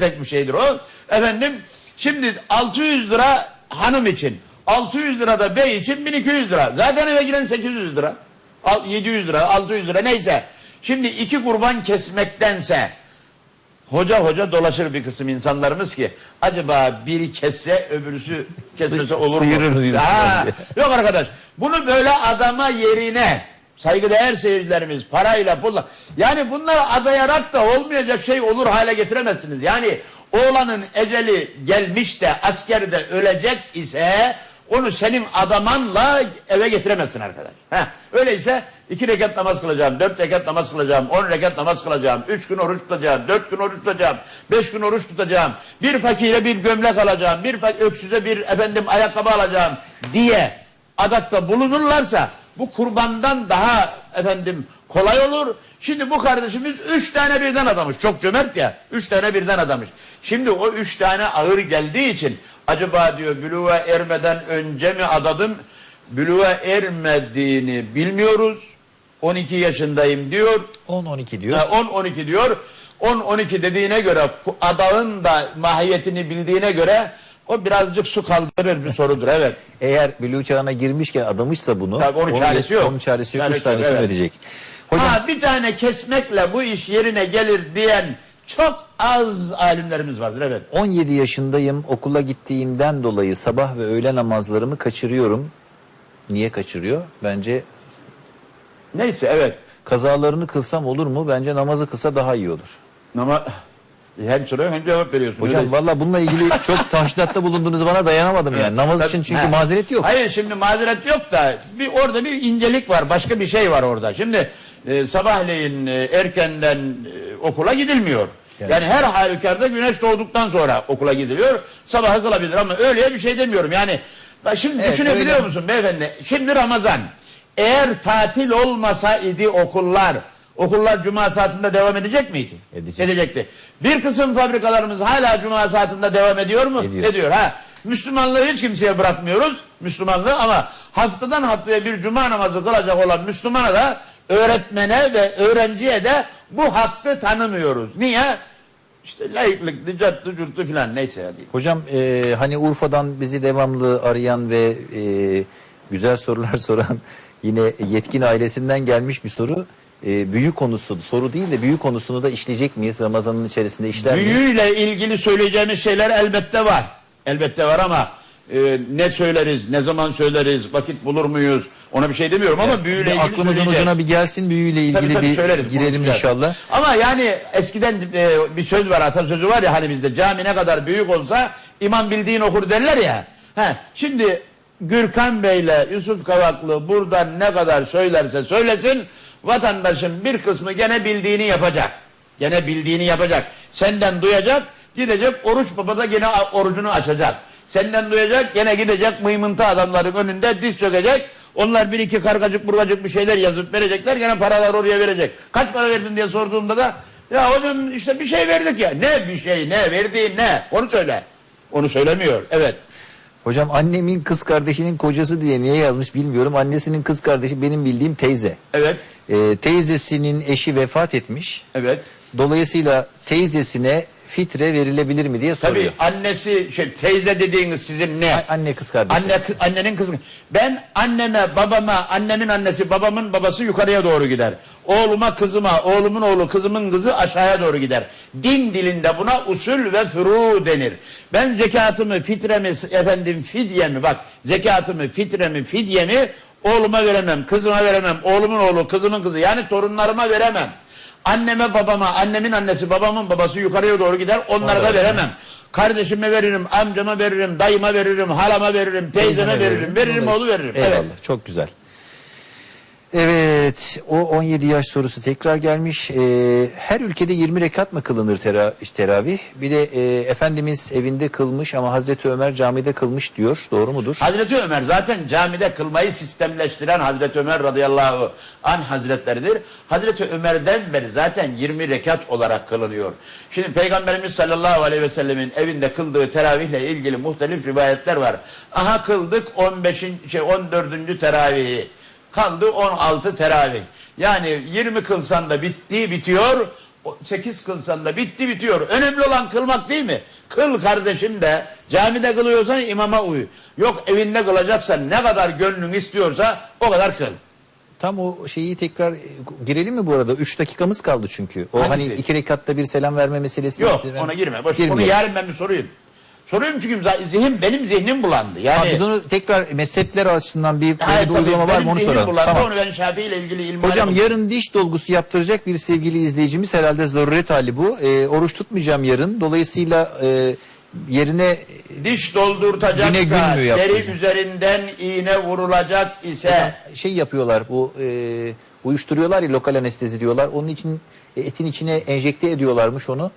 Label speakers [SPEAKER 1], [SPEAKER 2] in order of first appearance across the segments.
[SPEAKER 1] tefek bir şeydir o. Efendim şimdi 600 lira hanım için 600 lira da bey için 1200 lira. Zaten eve giren 800 lira. Al- 700 lira 600 lira neyse. Şimdi iki kurban kesmektense hoca hoca dolaşır bir kısım insanlarımız ki acaba biri kesse öbürüsü kesmese olur mu?
[SPEAKER 2] sıyırır
[SPEAKER 1] Ha. Yok arkadaş bunu böyle adama yerine saygıdeğer seyircilerimiz parayla pulla yani bunları adayarak da olmayacak şey olur hale getiremezsiniz. Yani oğlanın eceli gelmiş de askerde ölecek ise onu senin adamanla eve getiremezsin arkadaş. Heh, öyleyse iki rekat namaz kılacağım, dört rekat namaz kılacağım, on rekat namaz kılacağım, üç gün oruç tutacağım, dört gün oruç tutacağım, beş gün oruç tutacağım, bir fakire bir gömlek alacağım, bir öksüze bir efendim ayakkabı alacağım diye adakta bulunurlarsa bu kurbandan daha efendim kolay olur. Şimdi bu kardeşimiz üç tane birden adamış. Çok cömert ya. Üç tane birden adamış. Şimdi o üç tane ağır geldiği için acaba diyor bülüve ermeden önce mi adadım? Bülüve ermediğini bilmiyoruz. 12 yaşındayım diyor.
[SPEAKER 2] 10-12 diyor.
[SPEAKER 1] Ha, 10-12 diyor. 10-12 dediğine göre adağın da mahiyetini bildiğine göre o birazcık su kaldırır bir sorudur. Evet.
[SPEAKER 2] Eğer bülü çağına girmişken adamışsa bunu.
[SPEAKER 1] Tabii onun çaresi yok.
[SPEAKER 2] Onun çaresi yok.
[SPEAKER 1] Çaresi
[SPEAKER 2] Üç tanesini
[SPEAKER 1] yok, evet.
[SPEAKER 2] ödeyecek. Hocam
[SPEAKER 1] Ha, bir tane kesmekle bu iş yerine gelir diyen çok az alimlerimiz vardır. Evet.
[SPEAKER 2] 17 yaşındayım. Okula gittiğimden dolayı sabah ve öğle namazlarımı kaçırıyorum. Niye kaçırıyor? Bence
[SPEAKER 1] Neyse evet.
[SPEAKER 2] kazalarını kılsam olur mu? Bence namazı kılsa daha iyi olur.
[SPEAKER 1] Ama hem soruyor hem cevap veriyorsun.
[SPEAKER 2] Hocam
[SPEAKER 1] Öyle-
[SPEAKER 2] valla bununla ilgili çok taşnatta bulunduğunuz bana dayanamadım yani. Namaz
[SPEAKER 1] Tabii-
[SPEAKER 2] için çünkü
[SPEAKER 1] Ha.
[SPEAKER 2] mazeret yok.
[SPEAKER 1] Hayır şimdi mazeret yok da bir orada bir incelik var. Başka bir şey var orada. Şimdi e, sabahleyin e, erkenden e, okula gidilmiyor.
[SPEAKER 2] Yani-
[SPEAKER 1] her halükarda güneş doğduktan sonra okula gidiliyor. Sabahı kılabilir ama öyleye bir şey demiyorum. Yani bak şimdi
[SPEAKER 2] Evet,
[SPEAKER 1] düşünebiliyor
[SPEAKER 2] öyle.
[SPEAKER 1] musun beyefendi? Şimdi Ramazan. Eğer tatil olmasa idi okullar, okullar cuma saatinde devam edecek miydi?
[SPEAKER 2] Edecek.
[SPEAKER 1] Edecekti. Bir kısım fabrikalarımız hala cuma saatinde devam ediyor mu?
[SPEAKER 2] Ediyor.
[SPEAKER 1] Ediyor ha. Müslümanlığı hiç kimseye bırakmıyoruz. Müslümanlığı ama haftadan haftaya bir cuma namazı kılacak olan Müslümana da öğretmene ve öğrenciye de bu hakkı tanımıyoruz. Niye? İşte layıklık, cırtı curtu filan neyse hadi.
[SPEAKER 2] Hocam e, hani Urfa'dan bizi devamlı arayan ve e, güzel sorular soran yine yetkin ailesinden gelmiş bir soru. E, büyü konusu soru değil de büyü konusunu da işleyecek miyiz? Ramazanın içerisinde işler miyiz?
[SPEAKER 1] Büyüyle ilgili söyleyeceğimiz şeyler elbette var. Elbette var ama e, ne söyleriz, ne zaman söyleriz, vakit bulur muyuz? Ona bir şey demiyorum ama büyüyle
[SPEAKER 2] Bir
[SPEAKER 1] ilgili
[SPEAKER 2] aklımızın
[SPEAKER 1] söyleyeceğiz.
[SPEAKER 2] ucuna bir gelsin büyüyle ilgili
[SPEAKER 1] Tabii tabii
[SPEAKER 2] bir
[SPEAKER 1] söyleriz,
[SPEAKER 2] girelim inşallah.
[SPEAKER 1] Ama yani eskiden e, bir söz var, atasözü var ya hani bizde cami ne kadar büyük olsa imam bildiğin okur derler ya. He, şimdi Gürkan Bey'le Yusuf Kavaklı buradan ne kadar söylerse söylesin vatandaşın bir kısmı gene bildiğini yapacak. Gene bildiğini yapacak. Senden duyacak, gidecek oruç babada gene orucunu açacak. Senden duyacak, gene gidecek mıymıntı adamların önünde diz çökecek. Onlar bir iki kargacık burgacık bir şeyler yazıp verecekler. Gene paralar oraya verecek. Kaç para verdin diye sorduğumda da ya hocam işte bir şey verdik ya. Ne bir şey ne verdiğin ne? Onu söyle. Onu söylemiyor. Evet.
[SPEAKER 2] Hocam annemin kız kardeşinin kocası diye niye yazmış bilmiyorum. Annesinin kız kardeşi benim bildiğim teyze.
[SPEAKER 1] Evet.
[SPEAKER 2] E, teyzesinin eşi vefat etmiş.
[SPEAKER 1] Evet.
[SPEAKER 2] Dolayısıyla teyzesine fitre verilebilir mi diye soruyor.
[SPEAKER 1] Tabii annesi şey teyze dediğiniz sizin ne?
[SPEAKER 2] A- Anne kız kardeşi.
[SPEAKER 1] Anne annenin kızı. Ben anneme, babama, annemin annesi, babamın babası yukarıya doğru gider. Oğluma, kızıma, oğlumun oğlu, kızımın kızı aşağıya doğru gider. Din dilinde buna usul ve furu denir. Ben zekatımı, fitremi, efendim fidyemi bak zekatımı, fitremi, fidyemi oğluma veremem, kızıma veremem, oğlumun oğlu, kızımın kızı yani torunlarıma veremem. Anneme, babama, annemin annesi, babamın babası yukarıya doğru gider. Onlara da veremem. Kardeşime veririm, amcama veririm, dayıma veririm, halama veririm, teyzeme veririm, veririm, oğlu veririm.
[SPEAKER 2] Eyvallah.
[SPEAKER 1] Evet.
[SPEAKER 2] Çok güzel. Evet, o 17 yaş sorusu tekrar gelmiş. Ee, her ülkede 20 rekat mı kılınır tera teravih? Bir de e, Efendimiz evinde kılmış ama Hazreti Ömer camide kılmış diyor. Doğru mudur?
[SPEAKER 1] Hazreti Ömer zaten camide kılmayı sistemleştiren Hazreti Ömer radıyallahu an hazretleridir. Hazreti Ömer'den beri zaten 20 rekat olarak kılınıyor. Şimdi Peygamberimiz sallallahu aleyhi ve sellemin evinde kıldığı teravihle ilgili muhtelif rivayetler var. Aha kıldık 15. şey 14. teravihi. Kaldı 16 teravih. Yani 20 kılsan da bitti bitiyor. 8 kılsan da bitti bitiyor. Önemli olan kılmak değil mi? Kıl kardeşim de camide kılıyorsan imama uy. Yok evinde kılacaksan ne kadar gönlün istiyorsa o kadar kıl.
[SPEAKER 2] Tam o şeyi tekrar girelim mi bu arada? 3 dakikamız kaldı çünkü. O
[SPEAKER 1] Hangisi?
[SPEAKER 2] hani iki rekatta bir selam verme meselesi.
[SPEAKER 1] Yok ona girme. Boş, onu yarın ben bir sorayım. Soruyorum çünkü za- zihin benim zihnim bulandı. Yani
[SPEAKER 2] Ha, biz onu tekrar mezhepler açısından bir,
[SPEAKER 1] Hayır,
[SPEAKER 2] bir uygulama var mı onu soralım.
[SPEAKER 1] bulandı.
[SPEAKER 2] Tamam.
[SPEAKER 1] Onu ben Şafii ile ilgili ilmi
[SPEAKER 2] Hocam
[SPEAKER 1] alemadım.
[SPEAKER 2] yarın diş dolgusu yaptıracak bir sevgili izleyicimiz herhalde zaruret hali bu. Ee, oruç tutmayacağım yarın. Dolayısıyla e, yerine
[SPEAKER 1] diş doldurtacaksa deri üzerinden iğne vurulacak ise
[SPEAKER 2] şey yapıyorlar bu e, uyuşturuyorlar ya lokal anestezi diyorlar. Onun için e, etin içine enjekte ediyorlarmış onu.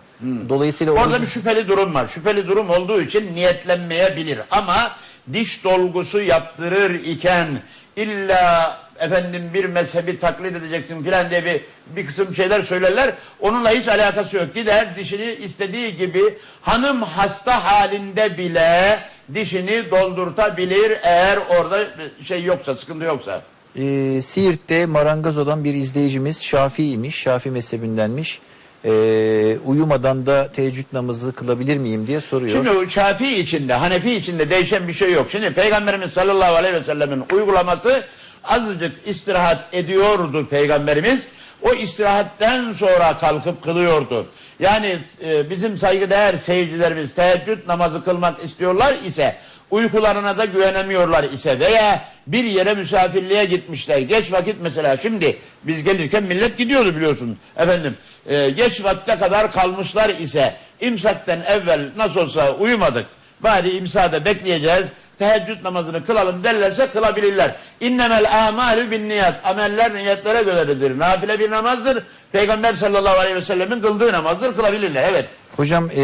[SPEAKER 2] Dolayısıyla
[SPEAKER 1] Hmm. Orada
[SPEAKER 2] orucu-
[SPEAKER 1] bir şüpheli durum var. Şüpheli durum olduğu için niyetlenmeyebilir. Ama diş dolgusu yaptırır iken illa efendim bir mezhebi taklit edeceksin filan diye bir, bir kısım şeyler söylerler. Onunla hiç alakası yok. Gider dişini istediği gibi hanım hasta halinde bile dişini doldurtabilir eğer orada şey yoksa, sıkıntı yoksa.
[SPEAKER 2] Ee, Siirt'te marangoz bir izleyicimiz Şafii'ymiş, Şafi mezhebindenmiş. Ee, uyumadan da teheccüd namazı kılabilir miyim diye soruyor.
[SPEAKER 1] Şimdi o Şafii içinde, Hanefi içinde değişen bir şey yok. Şimdi Peygamberimiz sallallahu aleyhi ve sellemin uygulaması azıcık istirahat ediyordu Peygamberimiz. O istirahatten sonra kalkıp kılıyordu. Yani e, bizim saygıdeğer seyircilerimiz teheccüd namazı kılmak istiyorlar ise uykularına da güvenemiyorlar ise veya bir yere misafirliğe gitmişler. Geç vakit mesela şimdi biz gelirken millet gidiyordu biliyorsun efendim. E, geç vakte kadar kalmışlar ise imsakten evvel nasıl olsa uyumadık. Bari imsada bekleyeceğiz. Teheccüd namazını kılalım derlerse kılabilirler. İnnemel amalü bin niyat. Ameller niyetlere göredir. Nafile bir namazdır. Peygamber sallallahu aleyhi ve sellemin kıldığı namazdır. Kılabilirler. Evet.
[SPEAKER 2] Hocam ee,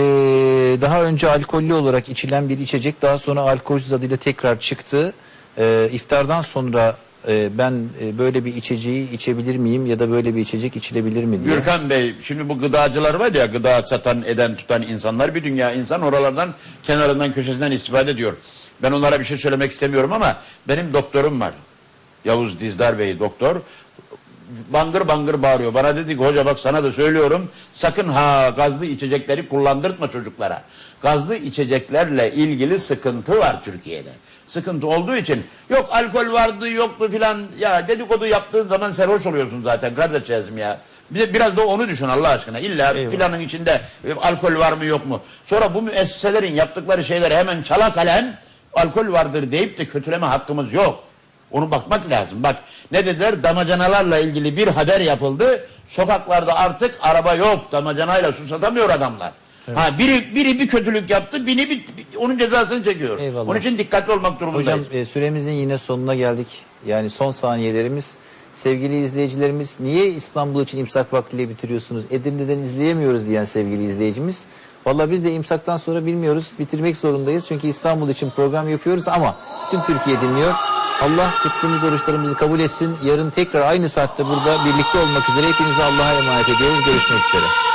[SPEAKER 2] daha önce alkollü olarak içilen bir içecek daha sonra alkolsüz adıyla tekrar çıktı. Ee, iftardan sonra ee, ben e, böyle bir içeceği içebilir miyim ya da böyle bir içecek içilebilir mi diye.
[SPEAKER 1] Gürkan Bey şimdi bu gıdacılar var ya gıda satan eden tutan insanlar bir dünya insan oralardan kenarından köşesinden istifade ediyor. Ben onlara bir şey söylemek istemiyorum ama benim doktorum var. Yavuz Dizdar Bey doktor. Bangır bangır bağırıyor. Bana dedi ki hoca bak sana da söylüyorum. Sakın ha gazlı içecekleri kullandırtma çocuklara. Gazlı içeceklerle ilgili sıkıntı var Türkiye'de. Sıkıntı olduğu için yok alkol vardı yoktu filan ya dedikodu yaptığın zaman serhoş oluyorsun zaten kardeşim ya. Bir de biraz da onu düşün Allah aşkına. İlla
[SPEAKER 2] Eyvallah.
[SPEAKER 1] filanın içinde e, alkol var mı yok mu? Sonra bu müesseselerin yaptıkları şeyleri hemen çala kalem alkol vardır deyip de kötüleme hakkımız yok. Onu bakmak lazım. Bak ne dediler? Damacanalarla ilgili bir haber yapıldı. Sokaklarda artık araba yok. Damacanayla su satamıyor adamlar. Ha biri biri bir kötülük yaptı, biri bir, bir- onun cezasını çekiyor.
[SPEAKER 2] Eyvallah.
[SPEAKER 1] Onun için dikkatli olmak durumundayız.
[SPEAKER 2] Hocam e, süremizin yine sonuna geldik. Yani son saniyelerimiz. Sevgili izleyicilerimiz niye İstanbul için imsak vaktiyle bitiriyorsunuz? Edirne'den izleyemiyoruz diyen sevgili izleyicimiz. Valla biz de imsaktan sonra bilmiyoruz. Bitirmek zorundayız. Çünkü İstanbul için program yapıyoruz ama bütün Türkiye dinliyor. Allah tuttuğumuz oruçlarımızı kabul etsin. Yarın tekrar aynı saatte burada birlikte olmak üzere hepinizi Allah'a emanet ediyoruz. Görüşmek üzere.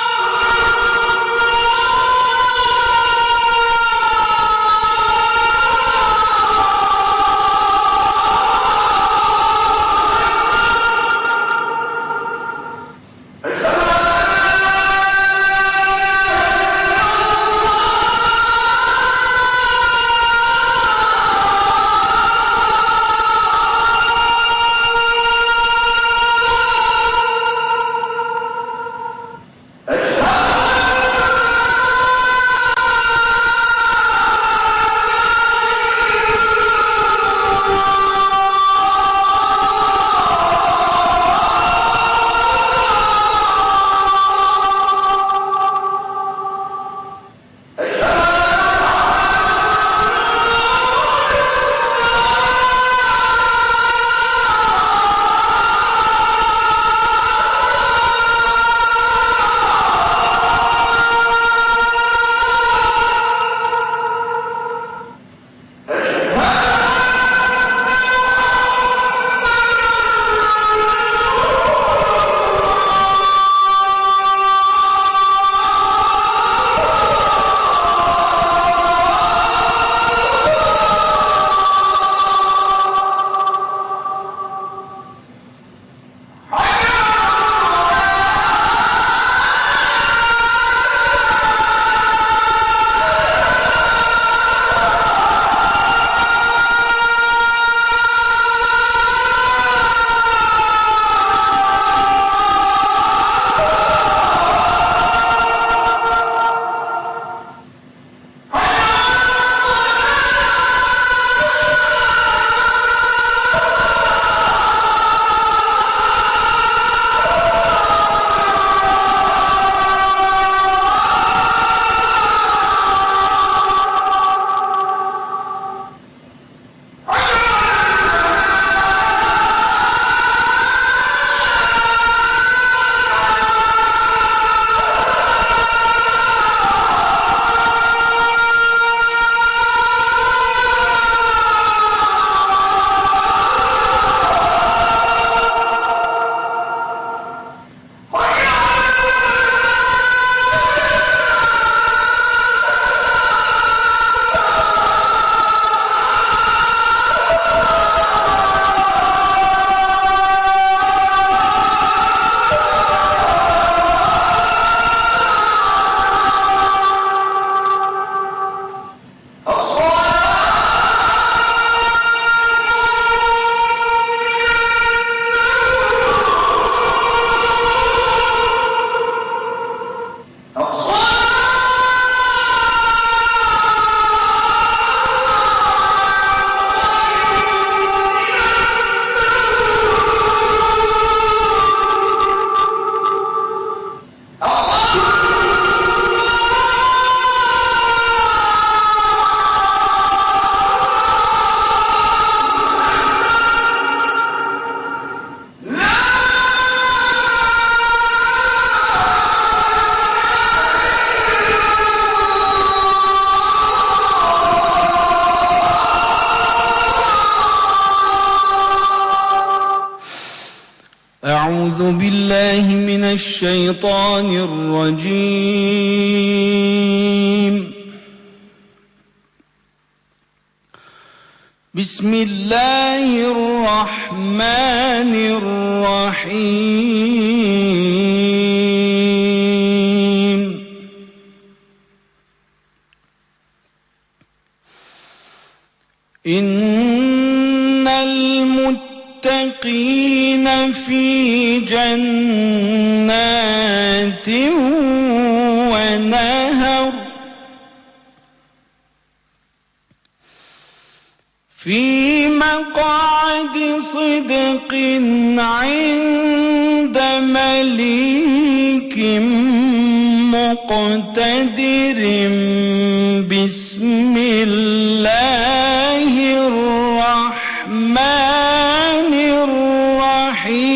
[SPEAKER 3] الشيطان الرجيم. بسم الله الرحمن الرحيم. إن المتقين في جنات ونهر في مقعد صدق عند مليك مقتدر بسم الله الرحمن الرحيم.